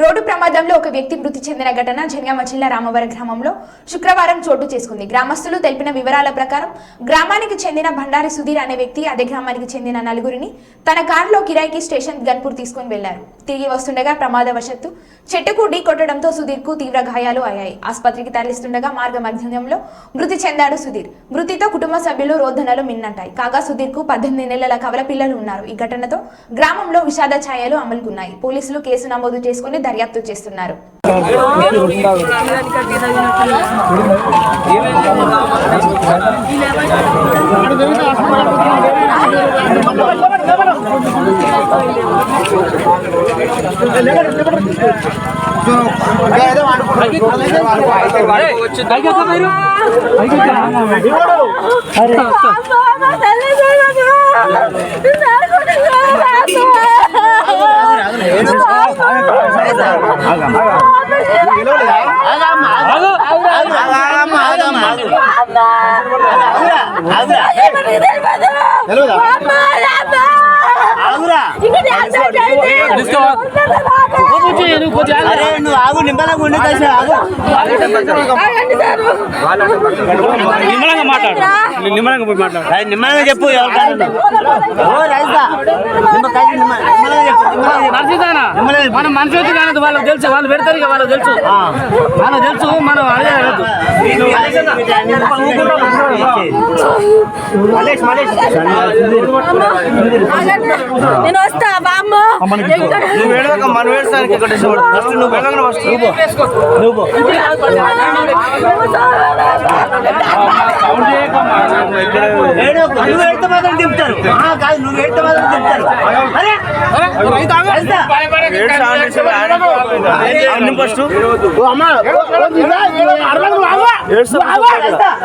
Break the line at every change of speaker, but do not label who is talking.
Road ప్రమాదంలో ఒక వ్యక్తి మృతి చెందిన ఘటన జనగామ జిల్లా రామవరం గ్రామంలో శుక్రవారం చోటు చేసుకుంది. గ్రామస్తులు తెలిపిన వివరాల ప్రకారం గ్రామానికి చెందిన భండారి సుధీర్ అనే వ్యక్తి అదే గ్రామానికి చెందిన నలుగురిని తన కారులో కిరాయికి స్టేషన్ గన్పూర్ తీసుకుని వెళ్ళారు. తిరిగి వస్తుండగా ప్రమాదవశత్తు చెట్టుకు ఢీ కొట్టడంతో సుధీర్కు తీవ్ర గాయాలు అయ్యాయి. ఆసుపత్రికి తరలిస్తుండగా మార్గ మధ్యంలో మృతి చెందాడు సుధీర్. మృతితో కుటుంబ సభ్యులు రోదనలు మిన్నంటాయి. కాగా సుధీర్కు పద్దెనిమిది నెలల కవల పిల్లలు ఉన్నారు. ఈ ఘటనతో గ్రామంలో విషాద ఛాయలు అమలుకున్నాయి. పోలీసులు కేసు నమోదు చేసుకుని దర్యాప్తు చేస్తున్నారు
అరే నువ్వు ఆగు నిమ్మలంగా ఉండి కలిసి ఆగు
నిమ్మలంగా మాట్లాడు. నిమ్మలంగా పోయి మాట్లాడు
నిమ్మలంగా చెప్పు రైతా నిమ్మ కలిసి నిమ్మ నిమ్మలంగా
మనం మనిషి వచ్చి కాదు వాళ్ళకి తెలుసు. వాళ్ళు పెడతారు ఇక వాళ్ళకి తెలుసు. వాళ్ళకి తెలుసు మనం అదే
నేను వస్తా బామ్మ.
నువ్వు ఏడవక మనం ఏడుస్తానికి ఇక్కడ ఫస్ట్ నువ్వు వెళ్ళగానే ఫస్ట్. నువ్వు పో. నువ్వు ఏడితే మాత్రం దింపుతారు కాదు నువ్వు ఏడితే మాత్రం దింపుతారు అరే.
ఫస్ట్
ఏడుస్తా.